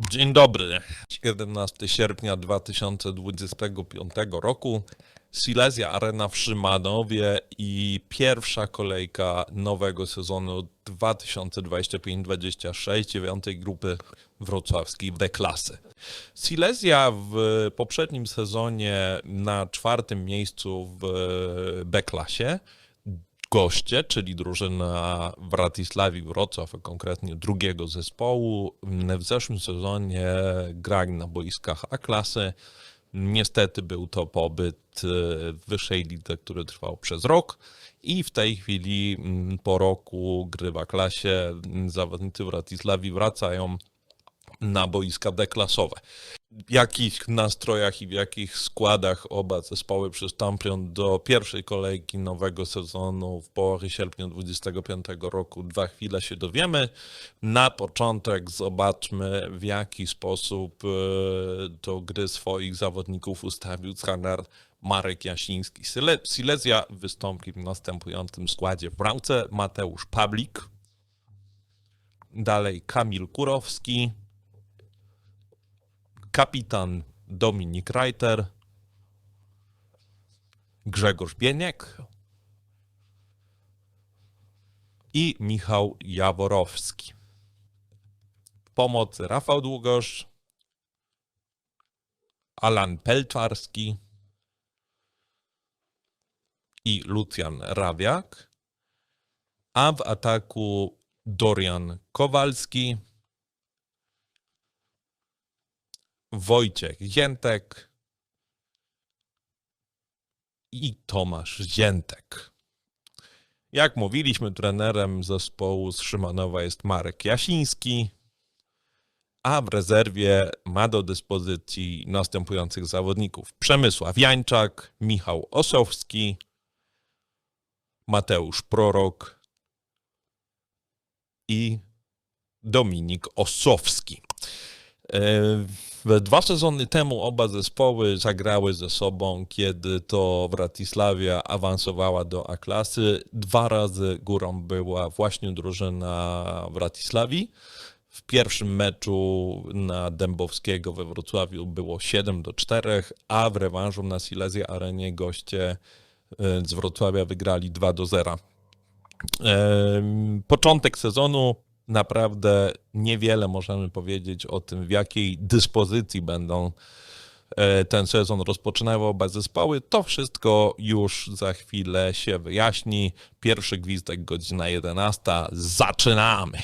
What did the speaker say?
Dzień dobry. 11 sierpnia 2025 roku. Silesia Arena w Szymanowie i pierwsza kolejka nowego sezonu 2025-26 dziewiątej grupy wrocławskiej B klasy. Silesia w poprzednim sezonie na czwartym miejscu w B klasie goście, czyli drużyna Wratysławi Wrocław, konkretnie drugiego zespołu, w zeszłym sezonie grali na boiskach A-klasy. Niestety był to pobyt e, w wyższej lidze, który trwał przez rok i w tej chwili mm, po roku gry w A-klasie mm, zawodnicy Wratysławi wracają na boiska deklasowe. Jakich nastrojach i w jakich składach oba zespoły przystąpią do pierwszej kolejki nowego sezonu w połowie sierpnia 2025 roku, za chwilę się dowiemy. Na początek zobaczmy, w jaki sposób e, do gry swoich zawodników ustawił trener Marek Jasiński. Sile- Silesia wystąpi w następującym składzie. W bramce Mateusz Pawlik, dalej Kamil Kurowski, kapitan Dominik Reiter, Grzegorz Bieniek i Michał Jaworowski. W pomocy Rafał Długosz, Alan Pelczarski i Lucjan Rawiak, a w ataku Dorian Kowalski, Wojciech Ziętek i Tomasz Ziętek. Jak mówiliśmy, trenerem zespołu z Szymanowa jest Marek Jasiński, a w rezerwie ma do dyspozycji następujących zawodników: Przemysław Jańczak, Michał Osowski, Mateusz Prorok i Dominik Osowski. E, Dwa sezony temu oba zespoły zagrały ze sobą, kiedy to Wratysławia awansowała do A-klasy. Dwa razy górą była właśnie drużyna Wratysławii. W pierwszym meczu na Dębowskiego we Wrocławiu było 7 do 4, a w rewanżu na Silesia Arenie goście e, z Wrocławia wygrali 2 do 0. Em, Początek sezonu naprawdę niewiele możemy powiedzieć o tym, w jakiej dyspozycji będą e, ten sezon rozpoczynały oba zespoły. To wszystko już za chwilę się wyjaśni. Pierwszy gwizdek, godzina 11. Zaczynamy!